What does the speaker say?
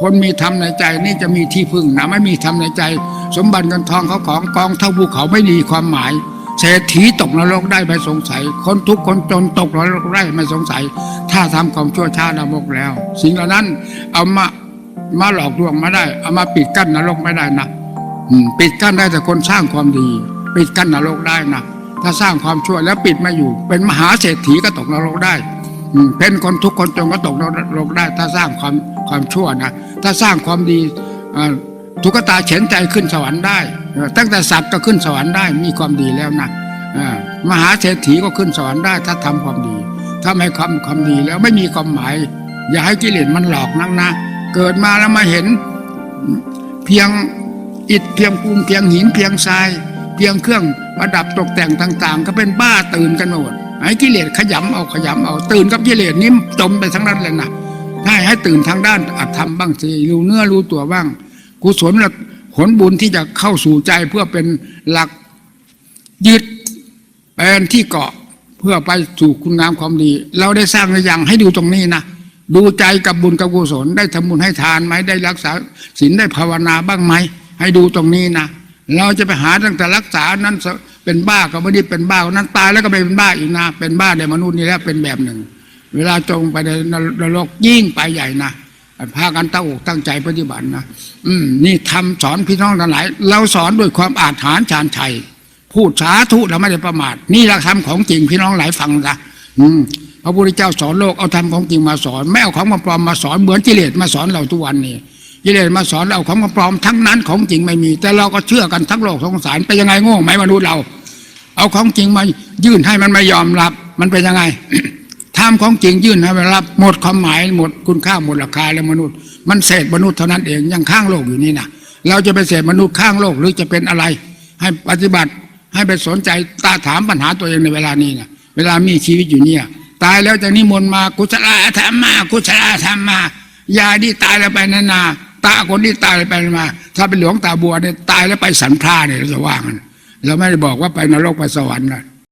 คนมีธรรมในใจนี่จะมีที่พึ่งนะไม่มีธรรมในใจ สมบัติเงินทองเขาของกองเท่าภูเขาไม่ดีความหมายเศรษฐีตกนรกได้ไม่สงสัย คนทุกคนจนตกนรกได้ไม่สงสัย ถ้าทำความชั่วช้านรกแล้ว สิ่งเหล่านั้นเอามามาหลอกลวงมาได้ เอามาปิดกั้นนรกไม่ได้นะปิดกั้นได้แต่คนสร้างความดี ปิดกั้นนรกได้นะถ้าสร้างความชั่วแล้วปิดไม่อยู่ เป็นมหาเศรษฐีก็ตกนรกได้เป็นคนทุกคนจนก็ตกนรกได้ ถ้าสร้างความความชั่วนะ ถ้าสร้างความดีทุกตาเฉนใจขึ้นสวรรค์ได้ ตั้งแต่สัตว์ก็ขึ้นสวรรค์ได้มีความดีแล้วนะมหาเศรษฐีก็ขึ้นสวรรค์ได้ ถ้าทำความดี ถ้าไม่ทำความดีแล้วไม่มีความหมาย อย่าให้กิเลสมันหลอกนักนะเกิดมาแล้วมาเห็นเพียงอิฐเพียงปูนเพียงหินเพียงทราย เพียงเครื่องประดับตกแต่งต่าง ๆ ก็เป็นบ้าตื่นกันหมดไอ้กิเลสขยำเอาขยำเอาตื่นกับกิเลสนี่จมไปทั้งนั้นเลยนะ ถ้ให้ตื่นทางด้านอัตธรรมบ้างสิรู้เนื้อรู้ตัวบ้าง กุศลและผลบุญที่จะเข้าสู่ใจเพื่อเป็นหลักยึดเป็นที่เกาะเพื่อไปสู่คุณงามความดี เราได้สร้างหรือยังให้ดูตรงนี้นะดูใจกับบุญกับกุศลได้ทำบุญให้ทานไหมได้รักษาศีลได้ภาวนาบ้างไหมให้ดูตรงนี้นะเราจะไปหาตั้งแต่รักษานั้นเป็นบ้าก็ไม่ได้เป็นบ้านั้นตายแล้วก็ไม่เป็นบ้าอีกนะเป็นบ้าในมนุษย์นี่แหละเป็นแบบหนึ่ง เวลาจงไปในนรกยิ่งไปใหญ่นะพากันตั้งอกตั้งใจปฏิบัตินะอืมนี่ทำสอนพี่น้องทั้งหลาย เราสอนด้วยความอาถรรพ์ชาญชัยพูดสาธุเราไม่ได้ประมาทนี่เราทำของจริงพี่น้องหลายฟังนะอืมพระพุทธเจ้าสอนโลกเอาทำของจริงมาสอนไม่เอาของมาปลอมมาสอนเหมือนกิเลสมาสอนเราทุกวันนี้กิเลสมาสอนเราของมาปลอมทั้งนั้นของจริงไม่มี แต่เราก็เชื่อกันทั้งโลกสงสารไปยังไงโง่ไหมมนุษย์เรา เอาของจริงมายื่นให้มันไม่ยอมรับ มันเป็นยังไง ทำของจริงยื่นให้มันรับหมดความหมายหมดคุณค่าหมดราคาแล้วมนุษย์ มันเศษมนุษย์เท่านั้นเองยังข้างโลกอยู่นี่นะเราจะไปเศษมนุษย์ข้างโลกหรือจะเป็นอะไร ให้ปฏิบัติให้ไปสนใจตาถามปัญหาตัวเองในเวลานี้นะเวลามีชีวิตอยู่เนี่ย ตายแล้วจะนิมนต์มากุศลธรรมมากุศลธรรมมายายที่ตายแล้วไปนานาตาคนที่ตายแล้วไปมา ถ้าเป็นหลวงตาบัวเนี่ยตายแล้วไปสันพราเนี่ยเราจะว่างันเราไม่ได้บอกว่าไปนรกไปสวรรค์นะ